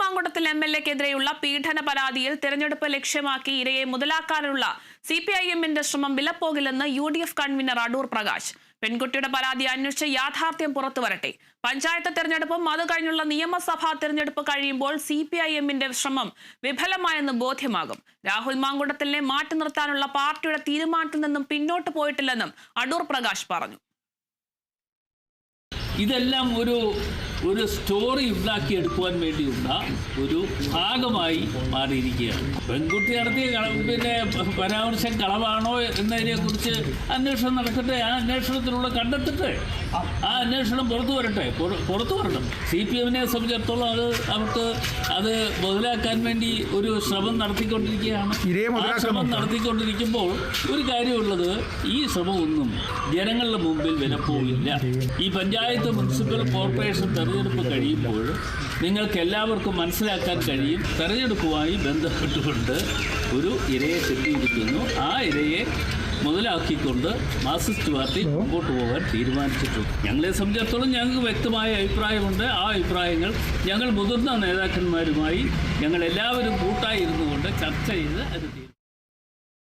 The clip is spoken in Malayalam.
രാഹുൽ എം എൽ എക്കെതിരെയുള്ള പീഡന പരാതിയിൽ തെരഞ്ഞെടുപ്പ് ലക്ഷ്യമാക്കി ഇരയെ മുതലാക്കാനുള്ള സി പി ഐ എമ്മിന്റെ ശ്രമം വിലപ്പോകില്ലെന്ന് U D F convener Adoor Prakash. പെൺകുട്ടിയുടെ പരാതി അന്വേഷിച്ച് യാഥാർത്ഥ്യം പുറത്തുവരട്ടെ. പഞ്ചായത്ത് തെരഞ്ഞെടുപ്പും അത് കഴിഞ്ഞുള്ള നിയമസഭാ തെരഞ്ഞെടുപ്പ് കഴിയുമ്പോൾ സി പി ഐ എമ്മിന്റെ ശ്രമം വിഫലമായെന്ന് ബോധ്യമാകും. രാഹുൽ മാങ്കുടത്തിലെ മാറ്റി നിർത്താനുള്ള പാർട്ടിയുടെ തീരുമാനത്തിൽ നിന്നും പിന്നോട്ട് പോയിട്ടില്ലെന്നും അടൂർ പ്രകാശ് പറഞ്ഞു. ഇതെല്ലാം ഒരു ഒരു സ്റ്റോറി ഉണ്ടാക്കിയെടുക്കുവാൻ വേണ്ടിയുള്ള ഒരു ഭാഗമായി മാറിയിരിക്കുകയാണ്. പെൺകുട്ടി നടത്തിയ പിന്നെ പരാമർശം കളവാണോ എന്നതിനെ കുറിച്ച് അന്വേഷണം നടക്കട്ടെ ആ അന്വേഷണത്തിലൂടെ കണ്ടെത്തട്ടെ ആ അന്വേഷണം പുറത്തു വരട്ടെ പുറ- പുറത്തു വരണം. സി പി എമ്മിനെ സംബന്ധിച്ചിടത്തോളം അത് അവർക്ക് അത് മുതലാക്കാൻ വേണ്ടി ഒരു ശ്രമം നടത്തിക്കൊണ്ടിരിക്കുകയാണ്. ആ ശ്രമം നടത്തിക്കൊണ്ടിരിക്കുമ്പോൾ ഒരു കാര്യമുള്ളത് ഈ ശ്രമമൊന്നും ജനങ്ങളുടെ മുമ്പിൽ വിലപ്പോവില്ല. ഈ പഞ്ചായത്ത് മുനിസിപ്പൽ കോർപ്പറേഷൻ തെരഞ്ഞെടുപ്പ് കഴിയുമ്പോൾ നിങ്ങൾക്ക് എല്ലാവർക്കും മനസ്സിലാക്കാൻ കഴിയും. തെരഞ്ഞെടുപ്പുമായി ബന്ധപ്പെട്ടുകൊണ്ട് ഒരു ഇരയെ കിട്ടിയിരിക്കുന്നു. ആ ഇരയെ മുതലാക്കിക്കൊണ്ട് മാർക്സിസ്റ്റ് പാർട്ടി മുമ്പോട്ട് പോകാൻ തീരുമാനിച്ചിട്ടുണ്ട് ഞങ്ങളെ സംബന്ധിച്ചിടത്തോളം ഞങ്ങൾക്ക് വ്യക്തമായ അഭിപ്രായമുണ്ട്. ആ അഭിപ്രായങ്ങൾ ഞങ്ങൾ മുതിർന്ന നേതാക്കന്മാരുമായി ഞങ്ങൾ എല്ലാവരും കൂട്ടായി ഇരുന്നുകൊണ്ട് ചർച്ച ചെയ്ത് അത്